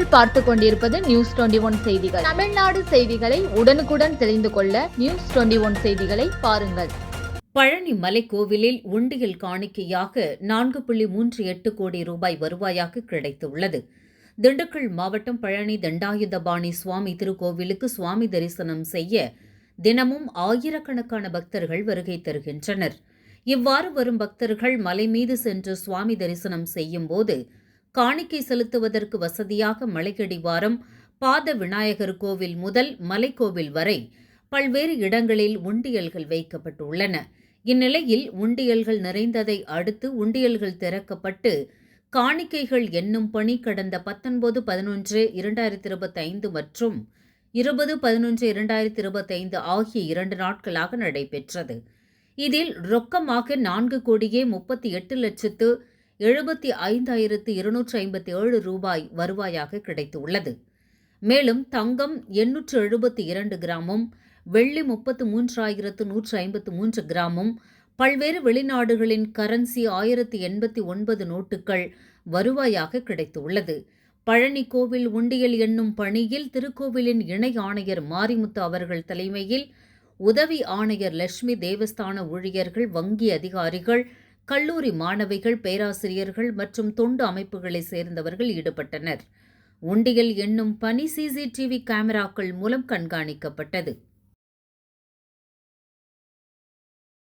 நீங்கள் பார்த்து கொண்டிருப்பது நியூஸ் டுவெண்டி ஒன் செய்திகள். தமிழ்நாடு செய்திகளை உடனுக்குடன் தெரிந்து கொள்ள நியூஸ் டுவெண்டி ஒன் செய்திகளை பாருங்கள். பழனி மலைக்கோவிலில் உண்டியல் காணிக்கையாக நான்கு புள்ளி மூன்று எட்டு கோடி ரூபாய் வருவாயாக கிடைத்துள்ளது. திண்டுக்கல் மாவட்டம் பழனி தண்டாயுதபாணி சுவாமி திருக்கோவிலுக்கு சுவாமி தரிசனம் செய்ய தினமும் ஆயிரக்கணக்கான பக்தர்கள் வருகை தருகின்றனர். இவ்வாறு வரும் பக்தர்கள் மலை மீது சென்று சுவாமி தரிசனம் செய்யும்போது போது காணிக்கை செலுத்துவதற்கு வசதியாக மலைக்கடிவாரம் பாத விநாயகர் கோவில் முதல் மலைக்கோவில் வரை பல்வேறு இடங்களில் உண்டியல்கள் வைக்கப்பட்டுள்ளன. இந்நிலையில் உண்டியல்கள் நிறைந்ததை அடுத்து உண்டியல்கள் திறக்கப்பட்டு காணிக்கைகள் என்னும் பணி கடந்த பத்தொன்பது பதினொன்று இரண்டாயிரத்தி இருபத்தைந்து மற்றும் இருபது பதினொன்று இரண்டாயிரத்தி இருபத்தைந்து ஆகிய இரண்டு நாட்களாக நடைபெற்றது. இதில் ரொக்கமாக நான்கு கோடியே முப்பத்தி எட்டு லட்சத்து எழுபத்தி ஐந்தாயிரத்து இருநூற்று ஐம்பத்தி ஏழு ரூபாய் வருவாயாக கிடைத்துள்ளது. மேலும் தங்கம் எண்ணூற்று எழுபத்தி இரண்டு கிராமும் வெள்ளி முப்பத்து மூன்றாயிரத்து நூற்று ஐம்பத்து மூன்று கிராமும் பல்வேறு வெளிநாடுகளின் கரன்சி ஆயிரத்தி எண்பத்தி ஒன்பது நோட்டுகள் வருவாயாக கிடைத்துள்ளது. பழனி கோவில் உண்டியல் என்னும் பணியில் திருக்கோவிலின் இணை ஆணையர் மாரிமுத்து அவர்கள் தலைமையில் உதவி ஆணையர் லட்சுமி தேவஸ்தான ஊழியர்கள் வங்கி அதிகாரிகள் கல்லூரி மாணவிகள் பேராசிரியர்கள் மற்றும் தொண்டு அமைப்புகளைச் சேர்ந்தவர்கள் ஈடுபட்டனர். உண்டியல் என்னும் பணி சிசிடிவி கேமராக்கள் மூலம் கண்காணிக்கப்பட்டது.